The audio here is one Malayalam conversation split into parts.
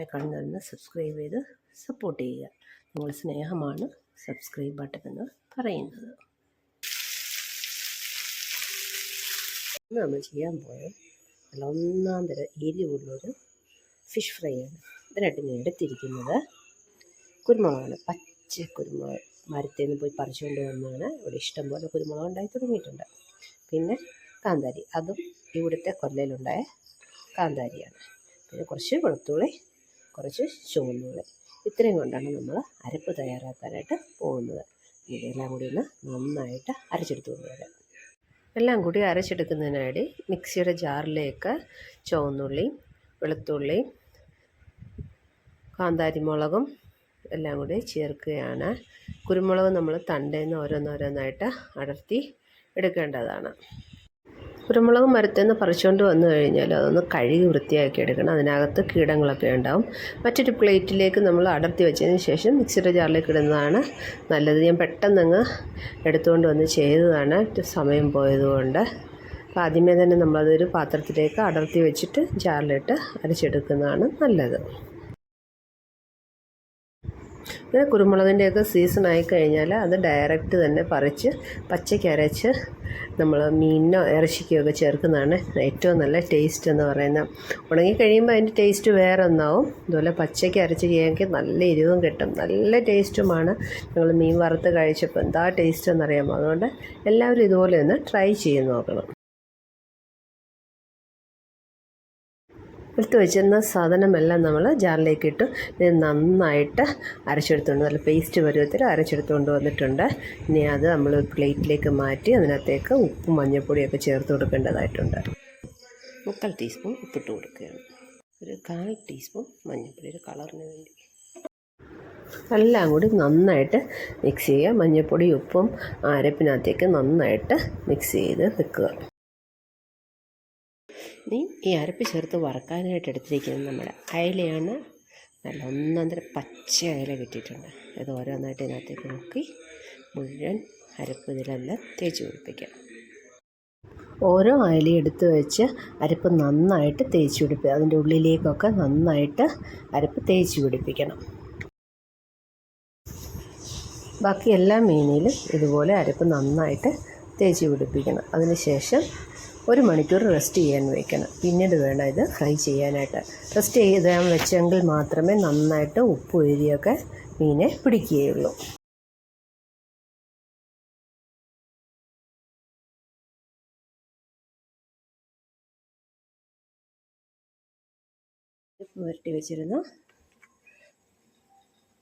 ആദ്യമേ കാണുന്നവരൊന്ന് സബ്സ്ക്രൈബ് ചെയ്ത് സപ്പോർട്ട് ചെയ്യുക. നിങ്ങൾ സ്നേഹമാണ് സബ്സ്ക്രൈബ് ബട്ടൺ എന്ന് പറയുന്നത്. നമ്മൾ ചെയ്യാൻ പോയത് നല്ല ഒന്നാം തരം എരിവുള്ളൊരു ഫിഷ് ഫ്രൈ ആണ്. ഇതിനായിട്ട് ഞാൻ എടുത്തിരിക്കുന്നത് കുരുമുളകാണ്. പച്ച കുരുമുളക് മരത്തിൽ നിന്ന് പോയി പറിച്ചുകൊണ്ട് വന്നതാണ്. ഇവിടെ ഇഷ്ടംപോലെ കുരുമുളക് ഉണ്ടായി തുടങ്ങിയിട്ടുണ്ട്. പിന്നെ കാന്താരി. അതും ഇവിടുത്തെ കൊല്ലയിലുണ്ടായ കാന്താരിയാണ്. പിന്നെ കുറച്ച് വെളുത്തുള്ളി കുറച്ച് ചുവന്നുള്ളി ഇത്രയും കൊണ്ടാണ് നമ്മൾ അരപ്പ് തയ്യാറാക്കാനായിട്ട് പോകുന്നത്. ഇതെല്ലാം കൂടി ഒന്ന് നന്നായിട്ട് അരച്ചെടുത്ത് കൊണ്ടുവരാം എല്ലാം കൂടി അരച്ചെടുക്കുന്നതിനായി മിക്സിയുടെ ജാറിലേക്ക് ചുവന്നുള്ളിയും വെളുത്തുള്ളിയും കാന്താരിമുളകും എല്ലാം കൂടി ചേർക്കുകയാണ്. കുരുമുളക് നമ്മൾ തണ്ടേന്ന് ഓരോന്നോരോന്നായിട്ട് അടർത്തി എടുക്കേണ്ടതാണ്. കുരുമുളക് മരത്തിൽ നിന്ന് പറിച്ചുകൊണ്ട് വന്നു കഴിഞ്ഞാൽ അതൊന്ന് കഴുകി വൃത്തിയാക്കി എടുക്കണം. അതിനകത്ത് കീടങ്ങളൊക്കെ ഉണ്ടാവും. മറ്റൊരു പ്ലേറ്റിലേക്ക് നമ്മൾ അടർത്തി വെച്ചതിന് ശേഷം മിക്സിയുടെ ജാറിലേക്ക് ഇടുന്നതാണ് നല്ലത്. ഞാൻ പെട്ടെന്നങ്ങ് എടുത്തുകൊണ്ട് വന്ന് ചെയ്തതാണ്. സമയം പോയതുകൊണ്ട്. അപ്പോൾ ആദ്യമേ തന്നെ നമ്മളതൊരു പാത്രത്തിലേക്ക് അടർത്തി വെച്ചിട്ട് ജാറിലിട്ട് അരച്ചെടുക്കുന്നതാണ് നല്ലത്. പിന്നെ കുരുമുളകിന്റെയൊക്കെ സീസൺ ആയി കഴിഞ്ഞാൽ അത് ഡയറക്റ്റ് തന്നെ പറിച്ച് പച്ചയ്ക്ക് അരച്ച് നമ്മൾ മീനിനോ ഇറച്ചിക്കോ ഒക്കെ ചേർക്കുന്നതാണ് ഏറ്റവും നല്ല ടേസ്റ്റ് എന്ന് പറയുന്നത്. ഉണങ്ങി കഴിയുമ്പോൾ അതിന്റെ ടേസ്റ്റ് വേറെ ഒന്നാവും അതുപോലെ പച്ചയ്ക്ക് അരച്ച് ചെയ്യാമെങ്കിൽ നല്ല എരിവും കിട്ടും. നല്ല ടേസ്റ്റുമാണ്. ഞങ്ങൾ മീൻ വറുത്ത് കഴിച്ചപ്പോൾ എന്താ ടേസ്റ്റ് എന്നറിയാമോ? അതുകൊണ്ട് എല്ലാവരും ഇതുപോലെ ഒന്ന് ട്രൈ ചെയ്ത് നോക്കണം. എടുത്ത് വെച്ചിരുന്ന സാധനമെല്ലാം നമ്മൾ ജാറിലേക്ക് ഇട്ട് നന്നായിട്ട് അരച്ചെടുത്തുകൊണ്ട് നല്ല പേസ്റ്റ് പരുവത്തിൽ അരച്ചെടുത്തുകൊണ്ട് വന്നിട്ടുണ്ട്. ഇനി അത് നമ്മൾ പ്ലേറ്റിലേക്ക് മാറ്റി അതിനകത്തേക്ക് ഉപ്പും മഞ്ഞൾപ്പൊടിയൊക്കെ ചേർത്ത് കൊടുക്കേണ്ടതായിട്ടുണ്ട്. മുക്കാൽ ടീസ്പൂൺ ഉപ്പിട്ട് കൊടുക്കുകയാണ്. ഒരു കാൽ ടീസ്പൂൺ മഞ്ഞൾപ്പൊടി കളറിന് വേണ്ടി. എല്ലാം കൂടി നന്നായിട്ട് മിക്സ് ചെയ്യുക. മഞ്ഞൾപ്പൊടി ഉപ്പും അരപ്പിനകത്തേക്ക് നന്നായിട്ട് മിക്സ് ചെയ്ത് വെക്കുക. ഇനി ഈ അരപ്പ് ചേർത്ത് വറക്കാനായിട്ട് എടുത്തിരിക്കുന്നത് നമ്മുടെ അയലയാണ്. നല്ല ഒന്നാന്തരം പച്ച അയല കിട്ടിയിട്ടുണ്ട്. ഇത് ഓരോന്നായിട്ട് ഇതിനകത്തേക്ക് നോക്കി മുഴുവൻ അരപ്പ് ഇതിലെല്ലാം തേച്ച് പിടിപ്പിക്കാം. ഓരോ അയലയും എടുത്ത് വെച്ച് അരപ്പ് നന്നായിട്ട് തേച്ച് പിടിപ്പിക്കുക അതിന്റെ ഉള്ളിലേക്കൊക്കെ നന്നായിട്ട് അരപ്പ് തേച്ച് പിടിപ്പിക്കണം. ബാക്കി എല്ലാ മീനിലും ഇതുപോലെ അരപ്പ് നന്നായിട്ട് തേച്ച് പിടിപ്പിക്കണം. അതിന് ശേഷം ഒരു മണിക്കൂർ റെസ്റ്റ് ചെയ്യാൻ വെക്കണം. പിന്നീട് വേണം ഇത് ഫ്രൈ ചെയ്യാനായിട്ട്. റെസ്റ്റ് ചെയ്താൽ വെച്ചെങ്കിൽ മാത്രമേ നന്നായിട്ട് ഉപ്പ് എരിയൊക്കെ മീനെ പിടിക്കുകയുള്ളൂ. പുരട്ടി വെച്ചിരുന്ന.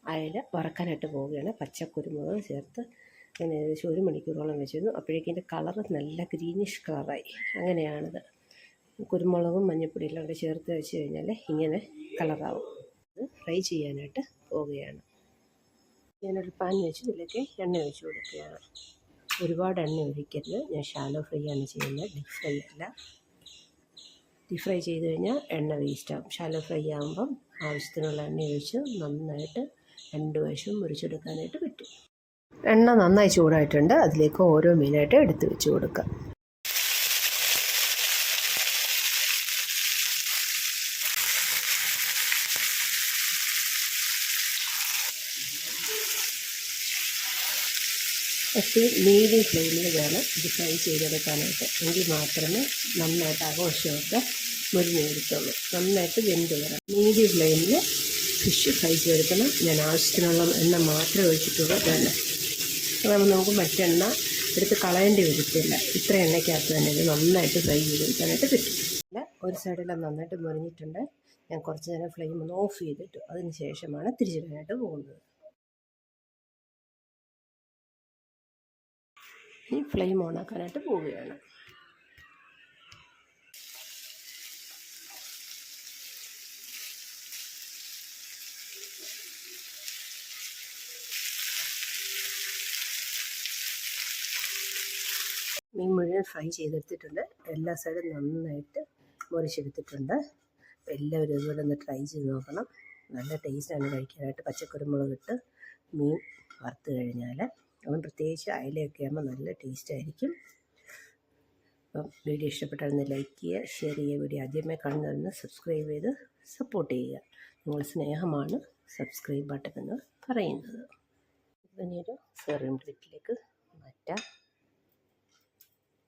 അയല വറക്കാനായിട്ട് പോവുകയാണ്. പച്ചക്കുരുമുളക് ചേർത്ത് ഞാൻ ഏകദേശം ഒരു മണിക്കൂറോളം വെച്ചിരുന്നു. അപ്പോഴേക്കും എന്റെ കളറ് നല്ല ഗ്രീനിഷ് കളറായി. അങ്ങനെയാണിത്. കുരുമുളകും മഞ്ഞൾപ്പൊടിയും എല്ലാം കൂടെ ചേർത്ത് വെച്ച് കഴിഞ്ഞാൽ ഇങ്ങനെ കളറാവും. ഇത് ഫ്രൈ ചെയ്യാനായിട്ട് പോവുകയാണ്. ഞാനൊരു പാൻ വെച്ച്. ഇതിലേക്ക് എണ്ണ ഒഴിച്ച് കൊടുക്കുകയാണ്. ഒരുപാട് എണ്ണ ഒഴിക്കരുത്. ഞാൻ ഷാലോ ഫ്രൈ ആണ് ചെയ്യുന്നത്. ഡീപ് ഫ്രൈ അല്ല. ഡീപ് ഫ്രൈ ചെയ്ത് കഴിഞ്ഞാൽ എണ്ണ വേസ്റ്റ് ആവും. ഷാലോ ഫ്രൈ ആകുമ്പം ആവശ്യത്തിനുള്ള എണ്ണ ഒഴിച്ച് നന്നായിട്ട് രണ്ട് വശവും മുറിച്ചെടുക്കാനായിട്ട് പറ്റും. എണ്ണ നന്നായി ചൂടായിട്ടുണ്ട്. അതിലേക്ക് ഓരോ മീനായിട്ട് എടുത്തു വെച്ച് കൊടുക്കുക. എപ്പോഴും മീഡിയം ഫ്ലെയിമിൽ വേണം ഇത് ഫ്രൈ ചെയ്തെടുക്കാനായിട്ട്. എങ്കിൽ മാത്രമേ നന്നായിട്ട് ആഘോഷമൊക്കെ മുരിഞ്ഞെടുത്തുള്ളൂ നന്നായിട്ട് വെന്ത് വരണം. മീഡിയം ഫ്ലെയിമിൽ ഫിഷ് ഫ്രൈ ചെയ്തെടുക്കണം. ഞാൻ ആവശ്യത്തിനുള്ള എണ്ണ മാത്രമേ ഒഴിച്ചിട്ടുള്ളൂ. തന്നെ അതാകുമ്പോൾ നമുക്ക് മറ്റെണ്ണ എടുത്ത് കളയേണ്ടി വരത്തില്ല. ഇത്ര എണ്ണയ്ക്കകത്ത് തന്നെ ഇത് നന്നായിട്ട് ഫ്രൈ ചെയ്ത് ചെയ്തെടുക്കാനായിട്ട് പറ്റും. ഒരു സൈഡെല്ലാം നന്നായിട്ട് മുറിഞ്ഞിട്ടുണ്ട് ഞാൻ കുറച്ച് നേരം ഫ്ലെയിം ഒന്ന് ഓഫ് ചെയ്തിട്ടു. അതിന് ശേഷമാണ് തിരിച്ചിടാനായിട്ട് പോകുന്നത്. ഈ ഫ്ലെയിം ഓണാക്കാനായിട്ട് പോവുകയാണ്. മീൻ മുഴുവൻ ഫ്രൈ ചെയ്തെടുത്തിട്ടുണ്ട്. എല്ലാ സൈഡും നന്നായിട്ട് മുറിച്ചെടുത്തിട്ടുണ്ട് അപ്പോൾ എല്ലാവരും ഇതുപോലെ ഒന്ന് ട്രൈ ചെയ്ത് നോക്കണം. നല്ല ടേസ്റ്റാണ് കഴിക്കാനായിട്ട്. പച്ചക്കുരുമുളക് ഇട്ട് മീൻ വറുത്ത് കഴിഞ്ഞാൽ അപ്പം പ്രത്യേകിച്ച് അയലയൊക്കെ ആകുമ്പോൾ നല്ല ടേസ്റ്റായിരിക്കും അപ്പം വീഡിയോ ഇഷ്ടപ്പെട്ടാൽ ലൈക്ക് ചെയ്യുക ഷെയർ ചെയ്യുക. വീഡിയോ ആദ്യമേ കാണുന്നവരൊന്ന് സബ്സ്ക്രൈബ് ചെയ്ത് സപ്പോർട്ട് ചെയ്യുക. നിങ്ങൾ സ്നേഹമാണ് സബ്സ്ക്രൈബ് ബട്ടൺ എന്ന് പറയുന്നത്. ഇതിനൊരു സെറിയും പ്ലേറ്റിലേക്ക് മാറ്റാം.